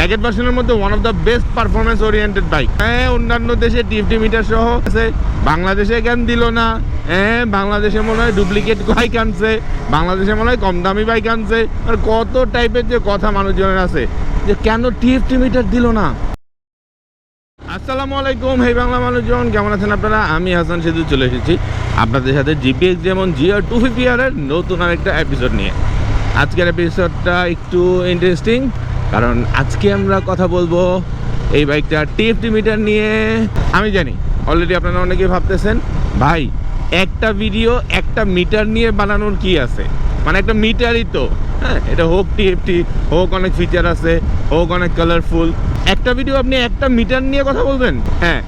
নেগেট ভার্সনের মধ্যে one of the best performance oriented bike হ্যাঁ অন্যান্য দেশে টিএফটি মিটার সহ আছে। বাংলাদেশে কেন দিল না? হ্যাঁ বাংলাদেশে মনে হয় ডুপ্লিকেট বাইক আনছে। বাংলাদেশে মনে হয় কম দামি বাইক আনছে। আর কত টাইপের যে কথা মানুষজনের আছে, যে কেন টিএফটি মিটার দিল না? আসসালামু আলাইকুম, হে বাংলা মানুষজন, কেমন আছেন আপনারা? আমি হাসান সেতু চলে এসেছি আপনাদের সাথে জিপিএক্স যেমন জিআর টু ফিফটি আর এর নতুন আরেকটা এপিসোড নিয়ে। আজকের এপিসোডটা একটু ইন্টারেস্টিং কারণ আজকে আমরা কথা বলব এই বাইকটা টিএফটি মিটার নিয়ে। আমি জানি অলরেডি আপনারা অনেকেই ভাবতেছেন, ভাই, একটা ভিডিও একটা মিটার নিয়ে বানানোর কি আছে? মানে একটা মিটারই তো হ্যাঁ এটা হোক টিএফটি, হোক অনেক ফিচার আছে, হোক অনেক কালারফুল একটা ভিডিও আপনি একটা মিটার নিয়ে কথা বলবেন? হ্যাঁ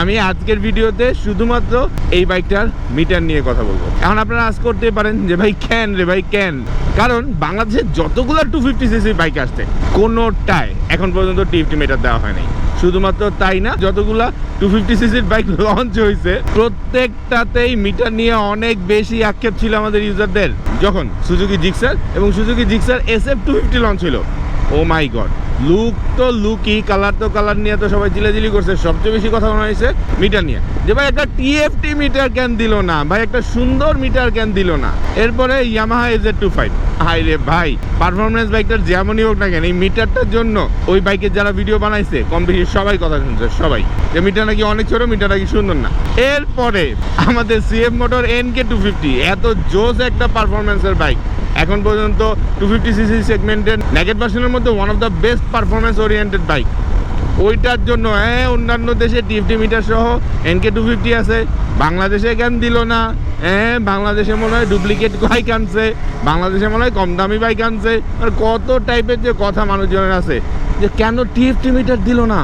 আমি আজকের ভিডিওতে শুধুমাত্র এই বাইকটার মিটার নিয়ে কথা বলব। এখন আপনারা আজ করতে পারেন যে, ভাই ক্যান রে, ভাই ক্যান কারণ বাংলাদেশে যতগুলো টু ফিফটি সিসির বাইক আসছে কোনোটায় এখন পর্যন্ত টিফটি মিটার দেওয়া হয়নি শুধুমাত্র তাই না, যতগুলা টু ফিফটি সিসির বাইক লঞ্চ হয়েছে, প্রত্যেকটাতেই মিটার নিয়ে অনেক বেশি আক্ষেপ ছিল আমাদের ইউজারদের যখন সুজুকি জিক্সার এবং Suzuki Gixxer S F two fifty launch হলো ও মাই গড লুক তো লুকই কালার তো কালার নিয়ে তো সবাই চিলাচিলি করছে। সবচেয়ে বেশি কথা মনে হয়েছে মিটার নিয়ে। যে ভাই একটা টিএফটি মিটার কেন দিল না, ভাই একটা সুন্দর মিটার কেন দিল না। এরপরে ইয়ামাহা এজ টু ফাইভ হাই রে ভাই পারফরমেন্স বাইকটার যেমনই হোক না কেন, এই মিটারটার জন্য ওই বাইকের যারা ভিডিও বানাইছে, কম বেশি সবাই কথা শুনছে, সবাই। যে মিটার নাকি অনেক ছোট মিটার নাকি সুন্দর না। এরপরে আমাদের CF motor N K two fifty এত জোস একটা পারফরমেন্সের বাইক এখন পর্যন্ত টু ফিফটি সিসি সেগমেন্টের নেগেট ভার্সনের মধ্যে one of the best performance oriented bike ওইটার জন্য হ্যাঁ অন্যান্য দেশে টিফটি মিটার সহ এনকে টু ফিফটি আছে। বাংলাদেশে কেন দিল না? হ্যাঁ বাংলাদেশে মনে হয় ডুপ্লিকেট বাইক আনছে। বাংলাদেশে মনে হয় কম দামি বাইক আনছে। আর কত টাইপের যে কথা মানুষজনের আছে, যে কেন টিএফটি মিটার দিল না?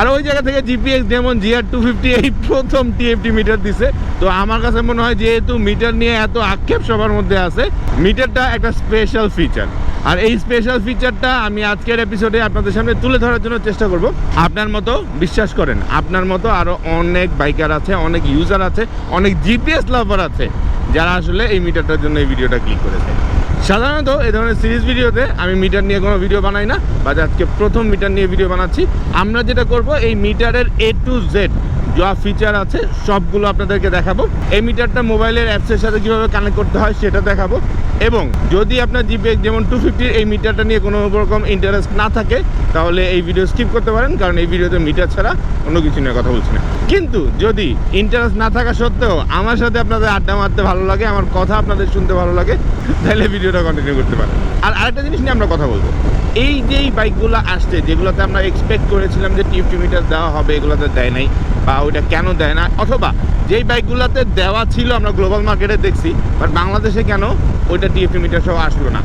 আর ওই জায়গা থেকে জিপিএক্স যেমন জিআর টু ফিফটি এই প্রথম টিএফটি মিটার দিছে, তো আমার কাছে মনে হয় যেহেতু মিটার নিয়ে এত আক্ষেপ সবার মধ্যে আছে মিটারটা একটা স্পেশাল ফিচার আর এই স্পেশাল ফিচারটা আমি আজকের এপিসোডে আপনাদের সামনে তুলে ধরার জন্য চেষ্টা করব। আপনার মতো, বিশ্বাস করেন, আপনার মতো আরও অনেক বাইকার আছে, অনেক ইউজার আছে, অনেক জিপিএস লাভার আছে, যারা আসলে এই মিটারটার জন্য এই ভিডিওটা ক্লিক করেছে। সাধারণত এই ধরনের সিরিজ ভিডিওতে আমি মিটার নিয়ে কোনো ভিডিও বানাই না বা আজকে প্রথম মিটার নিয়ে ভিডিও বানাচ্ছি। আমরা যেটা করব, এই মিটারের এ টু জেড যা ফিচার আছে, সবগুলো আপনাদেরকে দেখাবো। এই মিটারটা মোবাইলের অ্যাপসের সাথে কীভাবে কানেক্ট করতে হয়, সেটা দেখাবো। এবং যদি আপনার জিপে যেমন টু ফিফটির এই মিটারটা নিয়ে কোনো রকম ইন্টারেস্ট না থাকে, তাহলে এই ভিডিও স্কিপ করতে পারেন, কারণ এই ভিডিওতে মিটার ছাড়া অন্য কিছু নিয়ে কথা বলছি না। কিন্তু যদি ইন্টারেস্ট না থাকা সত্ত্বেও আমার সাথে আপনাদের আড্ডা মারতে ভালো লাগে, আমার কথা আপনাদের শুনতে ভালো লাগে, তাহলে ভিডিওটা কন্টিনিউ করতে পারেন। আর আরেকটা জিনিস নিয়ে আমরা কথা বলব। এই যে এই বাইকগুলো আসছে, যেগুলোতে আমরা এক্সপেক্ট করেছিলাম যে টিএফটি মিটার দেওয়া হবে, এগুলোতে দেয় নাই বা ওইটা কেন দেয় না, অথবা যেই বাইকগুলোতে দেওয়া ছিল, আমরা গ্লোবাল মার্কেটে দেখছি বাট বাংলাদেশে কেন ওইটা টিএফটি মিটার সহ আসলো না?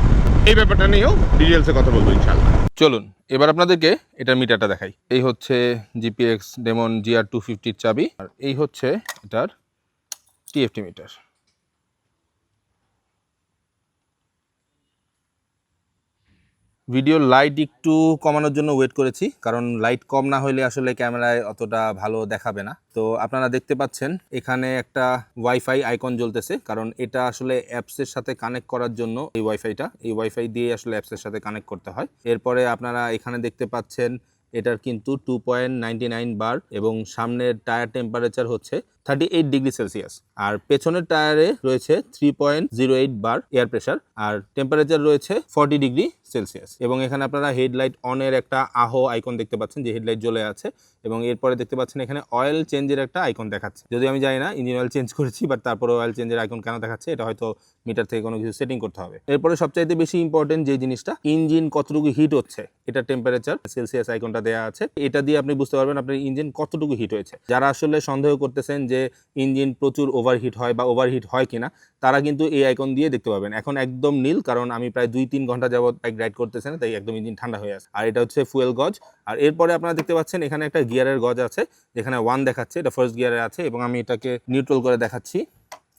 এই ব্যাপারটা নিয়েও ডিটেলসে কথা বলব ইনশাল্লাহ চলুন, এবার আপনাদেরকে এটার মিটারটা দেখাই। এই হচ্ছে জিপিএক্স ডেমন জিআর টু ফিফটির চাবি, আর এই হচ্ছে এটার টিএফটি মিটার ভিডিওর লাইট একটু কমানোর জন্য ওয়েট করেছি, কারণ লাইট কম না হলে আসলে ক্যামেরায় অতটা ভালো দেখাবে না। তো আপনারা দেখতে পাচ্ছেন, এখানে একটা ওয়াইফাই আইকন জ্বলতেছে, কারণ এটা আসলে অ্যাপসের সাথে কানেক্ট করার জন্য এই ওয়াইফাইটা এই ওয়াইফাই দিয়ে আসলে অ্যাপসের সাথে কানেক্ট করতে হয়। এরপরে আপনারা এখানে দেখতে পাচ্ছেন, এটার কিন্তু two point ninety nine bar এবং সামনের টায়ার টেম্পারেচার হচ্ছে থার্টি এইট ডিগ্রি সেলসিয়াস আর পেছনের টায়ারে রয়েছে three point zero eight bar air pressure আর টেম্পারেচার রয়েছে ফর্টি ডিগ্রি সেলসিয়াস এবং এখানে আপনারা হেডলাইট অনের একটা আহো আইকন দেখতে পাচ্ছেন, যে হেডলাইট জ্বলে আছে, এবং এরপরে দেখতে পাচ্ছেন এখানে অয়েল চেঞ্জের একটা আইকন দেখাচ্ছে। যদি আমি জানি না ইঞ্জিন অয়েল চেঞ্জ করেছি বাট তারপরে অয়েল চেঞ্জের আইকন কেন দেখাচ্ছে, এটা হয়তো মিটার থেকে কোনো কিছু সেটিং করতে হবে। এরপরে সবচাইতে বেশি ইম্পর্টেন্ট যে জিনিসটা ইঞ্জিন কতটুকু হিট হচ্ছে, এটা টেম্পারেচার সেলসিয়াস আইকনটা দেওয়া আছে। এটা দিয়ে আপনি বুঝতে পারবেন আপনার ইঞ্জিন কতটুকু হিট হয়েছে। যারা আসলে সন্দেহ করতেছেন যে ইঞ্জিন প্রচুর ওভারহিট হয় বা ওভারহিট হয় কিনা, তারা কিন্তু এই আইকন দিয়ে দেখতে পাবেন। এখন একদম নীল, কারণ আমি প্রায় দুই তিন ঘণ্টা যাবত বাইক রাইড করতেছেন তাই একদম ইঞ্জিন ঠান্ডা হয়ে আছে। আর এটা হচ্ছে ফুয়েল গজ। আর এরপরে আপনারা দেখতে পাচ্ছেন, এখানে একটা গিয়ারের গজ আছে, যেখানে ওয়ান দেখাচ্ছে, এটা ফার্স্ট গিয়ারে আছে এবং আমি এটাকে নিউট্রাল করে দেখাচ্ছি।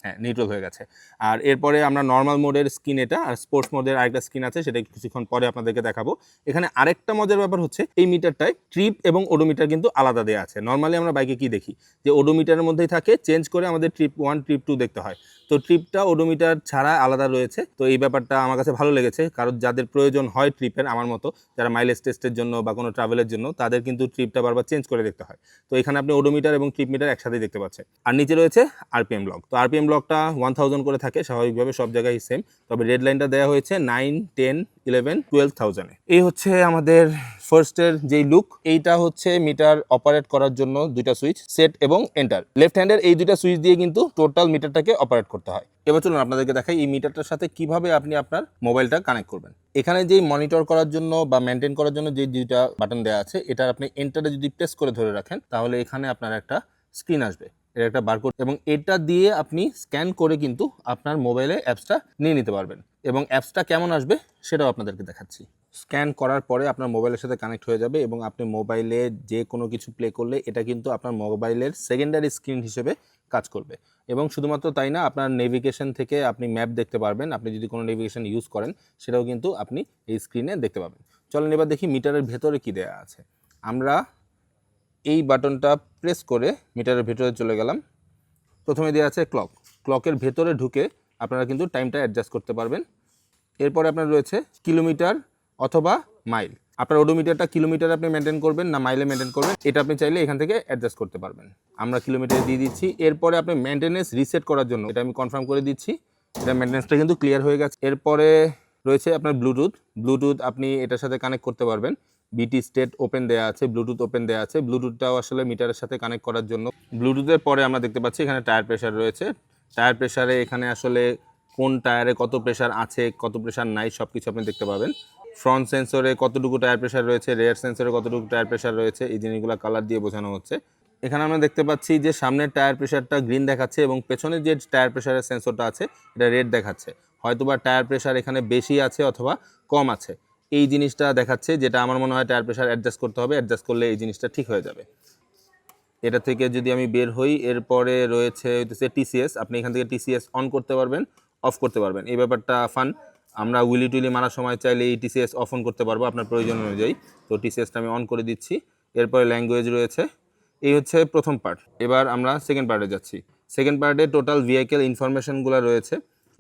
হ্যাঁ নিউট্রাল হয়ে গেছে। আর এরপরে আমরা নর্মাল মোডের স্কিন এটা, আর স্পোর্টস মোডের আরেকটা স্কিন আছে, সেটা কিছুক্ষণ পরে আপনাদেরকে দেখাবো। এখানে আরেকটা মজার ব্যাপার হচ্ছে, এই মিটারটায় ট্রিপ এবং ওডোমিটার কিন্তু আলাদা দেওয়া আছে। নর্মালি আমরা বাইকে কি দেখি? যে ওডোমিটারের মধ্যেই থাকে চেঞ্জ করে আমাদের ট্রিপ ওয়ান ট্রিপ টু দেখতে হয়। তো ট্রিপটা ওডোমিটার ছাড়া আলাদা রয়েছে। তো এই ব্যাপারটা আমার কাছে ভালো লেগেছে। কারণ যাদের প্রয়োজন হয় ট্রিপের, আমার মতো, যারা মাইলেজ টেস্টের জন্য বা কোনো ট্রাভেলের জন্য, তাদের কিন্তু ট্রিপটা বারবার চেঞ্জ করে দেখতে হয়। তো এখানে আপনি ওডোমিটার এবং ট্রিপ মিটার একসাথে দেখতে পাচ্ছেন। আর নিচে রয়েছে আরপিএম ব্লক তো আরপিএম ব্লকটা ওয়ান থাউজেন্ড করে থাকে, স্বাভাবিকভাবে সব জায়গায় সেম তবে রেড লাইনটা দেওয়া হয়েছে নাইন টেন ইলেভেন টুয়েলভ থাউজেন্ডে এই হচ্ছে আমাদের ফার্স্টের যেই লুক এইটা হচ্ছে মিটার অপারেট করার জন্য দুইটা সুইচ সেট এবং এন্টার লেফট হ্যান্ডের এই দুইটা সুইচ দিয়ে কিন্তু টোটাল মিটারটাকে অপারেট করতে হয়। এবার চলুন আপনাদেরকে দেখাই এই মিটারটার সাথে কীভাবে আপনি আপনার মোবাইলটা কানেক্ট করবেন। এখানে যেই মনিটর করার জন্য বা মেনটেন করার জন্য যে দুইটা বাটন দেওয়া আছে এটা আপনি এন্টারে যদি প্রেস করে ধরে রাখেন, তাহলে এখানে আপনার একটা স্ক্রিন আসবে। এর একটা বারকোড এবং এটা দিয়ে আপনি স্ক্যান করে কিন্তু আপনার মোবাইলে অ্যাপসটা নিয়ে নিতে পারবেন। এবং অ্যাপসটা কেমন আসবে সেটাও আপনাদেরকে দেখাচ্ছি। স্ক্যান করার পরে আপনার মোবাইলের সাথে কানেক্ট হয়ে যাবে এবং আপনি মোবাইলে যে কোনো কিছু প্লে করলে এটা কিন্তু আপনার মোবাইলের সেকেন্ডারি স্ক্রিন হিসেবে কাজ করবে। এবং শুধুমাত্র তাই না, আপনার নেভিগেশন থেকে আপনি ম্যাপ দেখতে পারবেন। আপনি যদি কোনো নেভিগেশন ইউজ করেন, সেটাও কিন্তু আপনি এই স্ক্রিনে দেখতে পাবেন। চলেন এবার দেখি মিটারের ভেতরে কী দেওয়া আছে। আমরা এই বাটনটা প্রেস করে মিটারের ভেতরে চলে গেলাম। প্রথমে দেওয়া আছে ক্লক। ক্লকের ভেতরে ঢুকে আপনারা কিন্তু টাইমটা অ্যাডজাস্ট করতে পারবেন। এরপরে আপনার রয়েছে কিলোমিটার অথবা মাইল। আপনার ওডোমিটারটা কিলোমিটার আপনি মেনটেন করবেন না মাইলে মেনটেন করবেন, এটা আপনি চাইলে এখান থেকে অ্যাডজাস্ট করতে পারবেন। আমরা কিলোমিটারে দিয়ে দিচ্ছি। এরপরে আপনি মেনটেনেন্স রিসেট করার জন্য, এটা আমি কনফার্ম করে দিচ্ছি, এটা মেনটেন্সটা কিন্তু ক্লিয়ার হয়ে গেছে। এরপরে রয়েছে আপনার ব্লুটুথ। ব্লুটুথ আপনি এটার সাথে কানেক্ট করতে পারবেন। বিটি স্টেট ওপেন দেওয়া আছে ব্লুটুথ ওপেন দেওয়া আছে। ব্লুটুথটাও আসলে মিটারের সাথে কানেক্ট করার জন্য। ব্লুটুথের পরে আমরা দেখতে পাচ্ছি এখানে টায়ার প্রেশার রয়েছে। টায়ার প্রেশারে এখানে আসলে কোন টায়ারে কত প্রেশার আছে, কত প্রেশার নাই সব কিছু আপনি দেখতে পাবেন। ফ্রন্ট সেন্সরে কতটুকু টায়ার প্রেশার রয়েছে রেয়ার সেন্সরে কতটুকু টায়ার প্রেশার রয়েছে, এই জিনিসগুলো কালার দিয়ে বোঝানো হচ্ছে। এখানে আমরা দেখতে পাচ্ছি যে সামনের টায়ার প্রেশারটা গ্রিন দেখাচ্ছে এবং পেছনের যে টায়ার প্রেশারের সেন্সরটা আছে, এটা রেড দেখাচ্ছে। হয়তোবা টায়ার প্রেশার এখানে বেশি আছে অথবা কম আছে। এই জিনিসটা দেখাচ্ছে যেটা আমার মনে হয় টায়ার প্রেশার অ্যাডজাস্ট করতে হবে অ্যাডজাস্ট করলে এই জিনিসটা ঠিক হয়ে যাবে। এটা থেকে যদি আমি বের হই, এরপরে রয়েছে হইতেছে টিসিএস আপনি এখান থেকে টিসিএস অন করতে পারবেন অফ করতে পারবেন। এই ব্যাপারটা ফান আমরা উইলি টুইলি মারার সময় চাইলে এই টিসিএস অফ অন করতে পারব আপনার প্রয়োজন অনুযায়ী। তো টিসিএসটা আমি অন করে দিচ্ছি। এরপরে ল্যাঙ্গুয়েজ রয়েছে। এই হচ্ছে প্রথম পার্ট এবার আমরা সেকেন্ড পার্টে যাচ্ছি। সেকেন্ড পার্টে টোটাল ভেহিকেল ইনফরমেশনগুলো রয়েছে।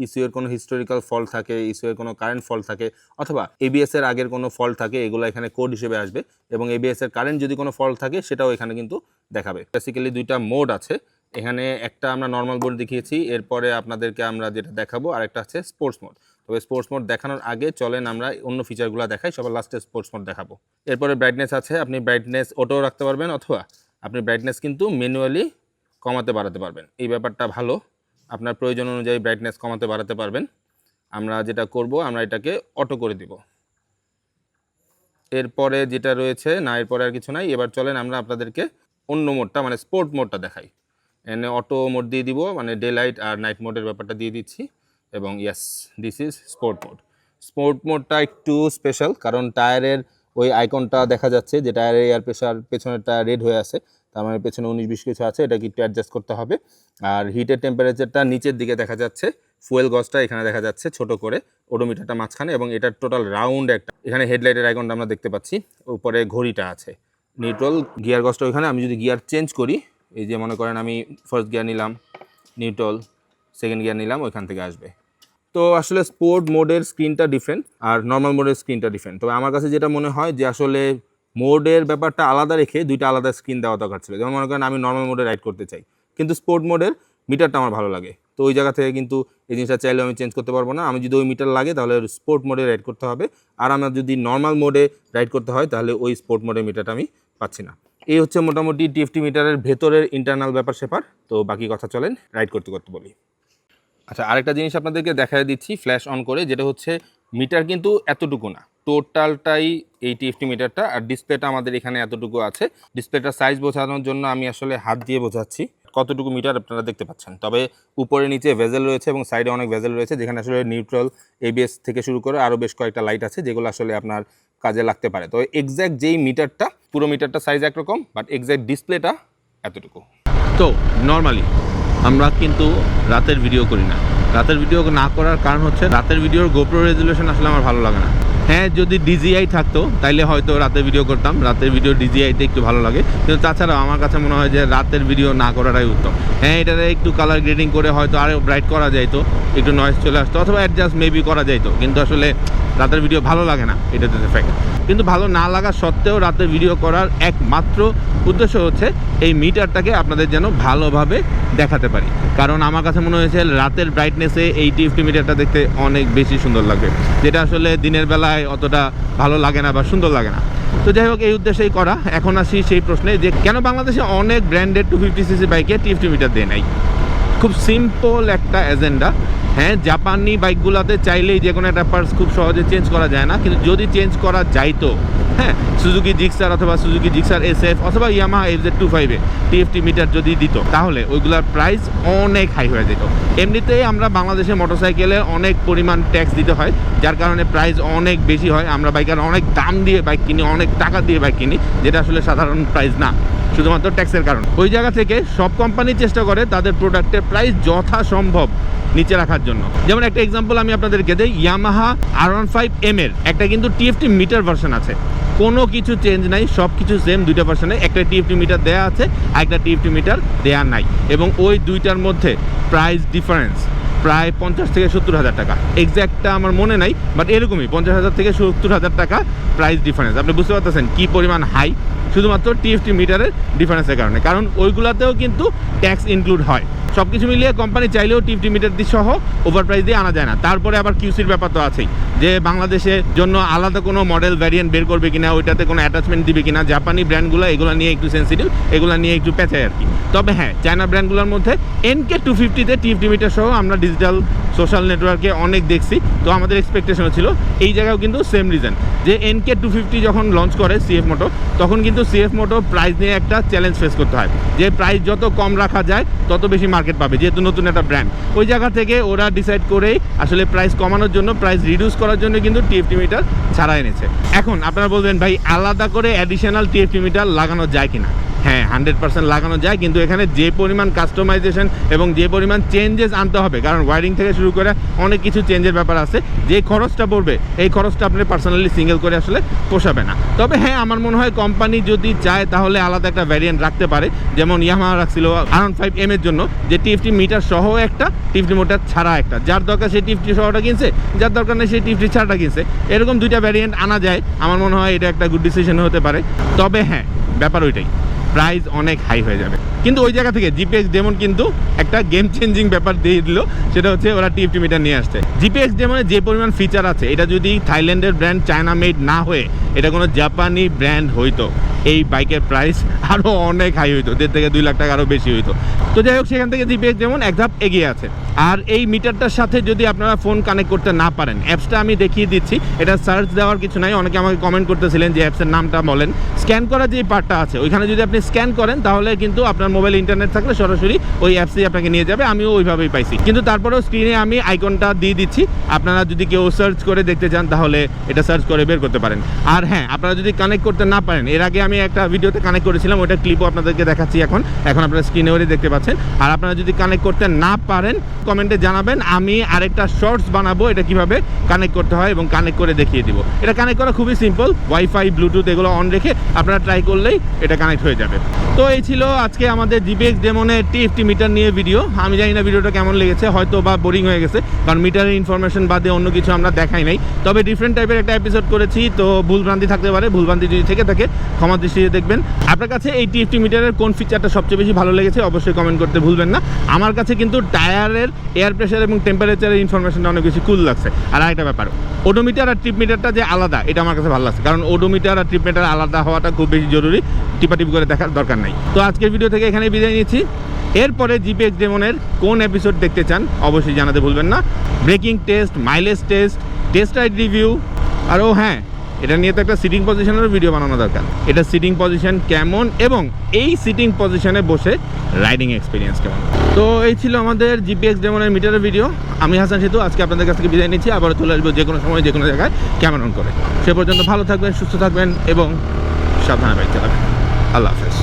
ইস্যুয়ের কোনো হিস্টোরিক্যাল ফল্ট থাকে, ইস্যুয়ের কোনো কারেন্ট ফল্ট থাকে, অথবা এবিএস এর আগের কোনো ফল্ট থাকে, এগুলো এখানে কোড হিসেবে আসবে এবং এবিএস এর কারেন্ট যদি কোনো ফল্ট থাকে, সেটাও এখানে কিন্তু দেখাবে। বেসিক্যালি দুইটা মোড আছে। এখানে একটা আমরা নর্মাল বোর্ড দেখিয়েছি, এরপরে আপনাদেরকে আমরা যেটা দেখাবো আর একটা আছে স্পোর্টস মোড তবে স্পোর্টস মোড দেখানোর আগে চলেন আমরা অন্য ফিচারগুলো দেখাই, সবার লাস্টে স্পোর্টস মোড দেখাবো। এরপরে ব্রাইটনেস আছে, আপনি ব্রাইটনেস অটো রাখতে পারবেন, অথবা আপনি ব্রাইটনেস কিন্তু ম্যানুয়ালি কমাতে বাড়াতে পারবেন। এই ব্যাপারটা ভালো। আপনার প্রয়োজন অনুযায়ী ব্রাইটনেস কমাতে বাড়াতে পারবেন। আমরা যেটা করব, আমরা এটাকে অটো করে দিব। এরপরে যেটা রয়েছে, না, এরপরে আর কিছু নাই। এবার চলেন আমরা আপনাদেরকে অন্য মোডটা মানে স্পোর্ট মোডটা দেখাই। এনে অটো মোড দিয়ে দিব মানে ডে লাইট আর নাইট মোডের ব্যাপারটা দিয়ে দিচ্ছি। এবং yes this is sport mode sport মোডটা একটু স্পেশাল কারণ টায়ারের ওই আইকনটা দেখা যাচ্ছে, যে টায়ারের এয়ার প্রেশার পেছনেরটা রেড হয়ে আছে। তার মানে পেছনে উনিশ বিশ কিছু আছে, এটাকে একটু অ্যাডজাস্ট করতে হবে। আর হিটের টেম্পারেচারটা নিচের দিকে দেখা যাচ্ছে ফুয়েল গজটা এখানে দেখা যাচ্ছে ছোট করে ওডোমিটারটা মাঝখানে এবং এটার টোটাল রাউন্ড একটা। এখানে হেডলাইটের আইকনটা আমরা দেখতে পাচ্ছি, উপরে ঘড়িটা আছে। নিউট্রাল গিয়ার গজটা ওইখানে, আমি যদি গিয়ার চেঞ্জ করি, এই যে মনে করেন আমি ফার্স্ট গিয়ার নিলাম নিউট্রাল সেকেন্ড গিয়ার নিলাম, ওইখান থেকে আসবে। তো আসলে স্পোর্ট মোডের স্ক্রিনটা ডিফারেন্ট আর নর্মাল মোডের স্ক্রিনটা ডিফারেন্ট তবে আমার কাছে যেটা মনে হয় যে আসলে মোডের ব্যাপারটা আলাদা রেখে দুইটা আলাদা স্ক্রিন দেওয়া দরকার ছিল। যেমন মনে করেন আমি নর্মাল মোডে রাইড করতে চাই। কিন্তু স্পোর্ট মোডের মিটারটা আমার ভালো লাগে। তো ওই জায়গা থেকে কিন্তু এই জিনিসটা চাইলেও আমি চেঞ্জ করতে পারব না। আমি যদি ওই মিটার লাগে তাহলে স্পোর্ট মোডে রাইড করতে হবে। আর আমার যদি নর্মাল মোডে রাইড করতে হয় তাহলে ওই স্পোর্ট মোডের মিটারটা আমি পাচ্ছি না। এই হচ্ছে মোটামুটি টিএফটি মিটারের ভেতরের ইন্টারনাল ব্যাপার সেপার। তো বাকি কথা চলেন রাইড করতে করতে বলি। আচ্ছা আরেকটা জিনিস আপনাদেরকে দেখাই দিচ্ছি ফ্ল্যাশ অন করে, যেটা হচ্ছে মিটার কিন্তু এতটুকু না। টোটালটাই এই টিএফটি মিটারটা। আর ডিসপ্লেটা আমাদের এখানে এতটুকু আছে। ডিসপ্লেটার সাইজ বোঝানোর জন্য আমি আসলে হাত দিয়ে বোঝাচ্ছি কতটুকু মিটার আপনারা দেখতে পাচ্ছেন। তবে উপরে নিচে ভেজেল রয়েছে এবং সাইডে অনেক ভেজেল রয়েছে, যেখানে আসলে নিউট্রাল এবিএস থেকে শুরু করে আরও বেশ কয়েকটা লাইট আছে, যেগুলো আসলে আপনার কাজে লাগতে পারে। তো এক্স্যাক্ট যেই মিটারটা, পুরো মিটারটা সাইজ একরকম বাট এক্স্যাক্ট ডিসপ্লেটা এতটুকু। তো নর্মালি আমরা কিন্তু রাতের ভিডিও করি না। রাতের ভিডিও না করার কারণ হচ্ছে, রাতের ভিডিওর গোপ্রো রেজুলেশন আসলে আমার ভালো লাগে না। হ্যাঁ যদি ডিজিআই থাকতো, তাইলে হয়তো রাতে ভিডিও করতাম। রাতের ভিডিও ডিজিআইতে একটু ভালো লাগে। কিন্তু তাছাড়াও আমার কাছে মনে হয় যে রাতের ভিডিও না করাটাই উত্তম। হ্যাঁ এটাতে একটু কালার গ্রেডিং করে হয়তো আরও ব্রাইট করা যাইতো, একটু নয়েস চলে আসতো, অথবা অ্যাডজাস্ট মেবি করা যাইতো। কিন্তু আসলে রাতের ভিডিও ভালো লাগে না, এটাতে ফ্যাক্ট কিন্তু ভালো না লাগা সত্ত্বেও রাতে ভিডিও করার একমাত্র উদ্দেশ্য হচ্ছে এই মিটারটাকে আপনাদের যেন ভালোভাবে দেখাতে পারি। কারণ আমার কাছে মনে হয়েছে রাতের ব্রাইটনেসে এই টিএফটি মিটারটা দেখতে অনেক বেশি সুন্দর লাগবে, যেটা আসলে দিনের বেলায় অতটা ভালো লাগে না বা সুন্দর লাগে না। তো যাই হোক, এই উদ্দেশ্যেই করা। এখন আসি সেই প্রশ্নে যে, কেন বাংলাদেশে অনেক ব্র্যান্ডেড টু ফিফটি সিসি বাইকে টিএফটি মিটার দেয় নাই? খুব সিম্পল একটা এজেন্ডা হ্যাঁ জাপানি বাইকগুলোতে চাইলেই যে কোনো একটা পার্টস খুব সহজে চেঞ্জ করা যায় না, কিন্তু যদি চেঞ্জ করা যাইতো হ্যাঁ সুজুকি জিক্সার অথবা সুজুকি জিক্সার এস এফ অথবা ইয়ামা এফ জেড টু ফাইভে টিএফটি মিটার যদি দিত, তাহলে ওইগুলোর প্রাইস অনেক হাই হয়ে যেত। এমনিতেই আমরা বাংলাদেশে মোটরসাইকেলে অনেক পরিমাণ ট্যাক্স দিতে হয়, যার কারণে প্রাইস অনেক বেশি হয়। আমরা বাইকার অনেক দাম দিয়ে বাইক কিনি, অনেক টাকা দিয়ে বাইক কিনি, যেটা আসলে সাধারণ প্রাইস না, শুধুমাত্র ট্যাক্সের কারণ। ওই জায়গা থেকে সব কোম্পানি চেষ্টা করে তাদের প্রোডাক্টের প্রাইস যথাসম্ভব নিচে রাখার জন্য। যেমন একটা এক্সাম্পল আমি আপনাদেরকে দেই Yamaha R one five M এর একটা কিন্তু টিএফটি মিটার ভার্সন আছে। কোনো কিছু চেঞ্জ নাই সব কিছু সেম দুইটা ভার্সনে একটা টিএফটি মিটার দেয়া আছে আর একটা টিএফটি মিটার দেয়া নাই। এবং ওই দুইটার মধ্যে প্রাইস ডিফারেন্স প্রায় পঞ্চাশ থেকে সত্তর হাজার টাকা। এক্স্যাক্টটা আমার মনে নাই বাট এরকমই, পঞ্চাশ হাজার থেকে সত্তর হাজার টাকা প্রাইস ডিফারেন্স আপনি বুঝতে পারতেছেন কী পরিমাণ হাই শুধুমাত্র টিএফটি মিটারের ডিফারেন্সের কারণে। কারণ ওইগুলাতেও কিন্তু ট্যাক্স ইনক্লুড হয়। সব কিছু মিলিয়ে কোম্পানি চাইলেও টিএফটি মিটার দিয়ে সহ ওভার প্রাইস দিয়ে আনা যায় না। তারপরে আবার কিউসির ব্যাপার তো আছেই। যে বাংলাদেশের জন্য আলাদা কোনো মডেল ভ্যারিয়েন্ট বের করবে কিনা, ওইটাতে কোনো অ্যাটাচমেন্ট দিবে কিনা জাপানি ব্র্যান্ডগুলো এগুলো নিয়ে একটু সেন্সিটিভ এগুলো নিয়ে একটু পেঁচায় আর কি। তবে হ্যাঁ চায়না ব্র্যান্ডগুলোর মধ্যে এনকে টু ফিফটিতে টিএফটি মিটার সহ আমরা ডিজিটাল সোশ্যাল নেটওয়ার্কে অনেক দেখছি। তো আমাদের এক্সপেকটেশন ছিল, এই জায়গাও কিন্তু সেম রিজন যে এনকে টু ফিফটি যখন লঞ্চ করে সিএফ মোটো তখন কিন্তু সিএফ মোটো প্রাইস নিয়ে একটা চ্যালেঞ্জ ফেস করতে হয়। যে প্রাইস যত কম রাখা যায়, তত বেশি মার্কেট পাবে, যেহেতু নতুন একটা ব্র্যান্ড ওই জায়গা থেকে ওরা ডিসাইড করেই আসলে প্রাইস কমানোর জন্য প্রাইস রিডিউস করার জন্য কিন্তু টিএফটি মিটার ছাড়া এনেছে। এখন আপনারা বলবেন, ভাই, আলাদা করে অ্যাডিশনাল টিএফটি মিটার লাগানো যায় কিনা? হ্যাঁ হান্ড্রেড পার্সেন্ট লাগানো যায়, কিন্তু এখানে যে পরিমাণ কাস্টমাইজেশন এবং যে পরিমাণ চেঞ্জেস আনতে হবে, কারণ ওয়ারিং থেকে শুরু করে অনেক কিছু চেঞ্জের ব্যাপার আছে, যে খরচটা পড়বে, এই খরচটা আপনি পার্সোনালি সিঙ্গেল করে আসলে পোষাবে না। তবে হ্যাঁ আমার মনে হয় কোম্পানি যদি চায়, তাহলে আলাদা একটা ভ্যারিয়েন্ট রাখতে পারে, যেমন ইয়ামা রাখছিল আরাউন্ড ফাইভ এম এর জন্য, যে টিএফটি মিটার সহ একটা টিএফটি মোটার ছাড়া একটা। যার দরকার সেই টিএফটি সহটা কিনছে, যার দরকার নেই সেই টিএফটি ছাড়াটা কিনছে। এরকম দুইটা ভ্যারিয়েন্ট আনা যায়, আমার মনে হয় এটা একটা গুড ডিসিশন হতে পারে। তবে হ্যাঁ ব্যাপার ওইটাই। প্রাইস অনেক হাই হয়ে যাবে। কিন্তু ওই জায়গা থেকে জিপিএস ডেমন কিন্তু একটা গেম চেঞ্জিং ব্যাপার দিয়ে দিল, সেটা হচ্ছে ওরা টিএফটি মিটার নিয়ে আসছে। জিপিএস ডেমনে যে পরিমাণ ফিচার আছে, এটা যদি থাইল্যান্ডের ব্র্যান্ড চায়না মেড না হয়ে, এটা কোনো জাপানি ব্র্যান্ড হইতো এই বাইকের প্রাইস আরও অনেক হাই হইতো। দেড় থেকে দুই লাখ টাকা আরও বেশি হইতো। তো যাই হোক, সেখান থেকে জিপিএক্স যেমন এক ধাপ এগিয়ে আছে। আর এই মিটারটার সাথে যদি আপনারা ফোন কানেক্ট করতে না পারেন অ্যাপসটা আমি দেখিয়ে দিচ্ছি। এটা সার্চ দেওয়ার কিছু নাই। অনেকে আমাকে কমেন্ট করতেছিলেন যে অ্যাপসের নামটা বলেন। স্ক্যান করার যে পার্টটা আছে, ওইখানে যদি আপনি স্ক্যান করেন, তাহলে কিন্তু আপনার মোবাইল ইন্টারনেট থাকলে সরাসরি ওই অ্যাপসেই আপনাকে নিয়ে যাবে। আমিও ওইভাবেই পাইছি। কিন্তু তারপরেও স্ক্রিনে আমি আইকনটা দিয়ে দিচ্ছি। আপনারা যদি কেউ সার্চ করে দেখতে চান, তাহলে এটা সার্চ করে বের করতে পারেন। আর হ্যাঁ আপনারা যদি কানেক্ট করতে না পারেন, এর আগে আমি একটা ভিডিওতে কানেক্ট করেছিলাম ওটা ক্লিপও আপনাদেরকে দেখাচ্ছি এখন। এখন আপনারা স্ক্রিনে ওরে দেখতে পাচ্ছেন। আর আপনারা যদি কানেক্ট করতে না পারেন কমেন্টে জানাবেন, আমি আরেকটা শর্টস বানাবো, এটা কীভাবে কানেক্ট করতে হয় এবং কানেক্ট করে দেখিয়ে দিব। এটা কানেক্ট করা খুবই সিম্পল ওয়াইফাই ব্লুটুথ এগুলো অন রেখে আপনারা ট্রাই করলেই এটা কানেক্ট হয়ে যাবে। তো এই ছিল আজকে আমাদের জিপিএক্স ডেমনের টিএফটি মিটার নিয়ে ভিডিও আমি জানি না ভিডিওটা কেমন লেগেছে, হয়তো বা বোরিং হয়ে গেছে, কারণ মিটারের ইনফরমেশন বাদে অন্য কিছু আমরা দেখাই নাই। তবে ডিফারেন্ট টাইপের একটা এপিসোড করেছি, তো ভুলভ্রান্তি থাকতে পারে, ভুলভ্রান্তি যদি থেকে থাকে, ক্ষমা দৃষ্টিতে দেখবেন। আপনার কাছে এই টিএফটি মিটারের কোন ফিচারটা সবচেয়ে বেশি ভালো লেগেছে অবশ্যই কমেন্ট করতে ভুলবেন না। আমার কাছে কিন্তু টায়ারের এয়ার প্রেশার এবং টেম্পারেচারের ইনফরমেশনটা অনেক বেশি কুল লাগছে। আর আরেকটা ব্যাপার ওডোমিটার আর ট্রিপ মিটারটা যে আলাদা, এটা আমার কাছে ভালো লাগছে। কারণ ওডোমিটার আর ট্রিপ মিটার আলাদা হওয়াটা খুব বেশি জরুরি। টিপাটিপি করে দেখার দরকার নাই। তো আজকের ভিডিও থেকে এখানে বিদায় নিচ্ছি। এরপরে জিপিএক্স ডেমনের কোন এপিসোড দেখতে চান অবশ্যই জানাতে ভুলবেন না। Braking test mileage test test ride review আর ও হ্যাঁ এটা নিয়ে তো একটা সিটিং পজিশনেরও ভিডিও বানানো দরকার। এটা সিটিং পজিশন কেমন এবং এই সিটিং পজিশনে বসে রাইডিং এক্সপিরিয়েন্স কেমন? তো এই ছিল আমাদের জিপিএক্স ডেমনের মিটারের ভিডিও আমি হাসান সেতু, আজকে আপনাদের কাছ থেকে বিদায় নিচ্ছি। আবার চলে আসব যে কোনো সময় যে কোনো জায়গায়। কেমন করে? সে পর্যন্ত ভালো থাকবেন, সুস্থ থাকবেন এবং সাবধানে বাইক চালাবেন। আল্লাহ হাফেজ।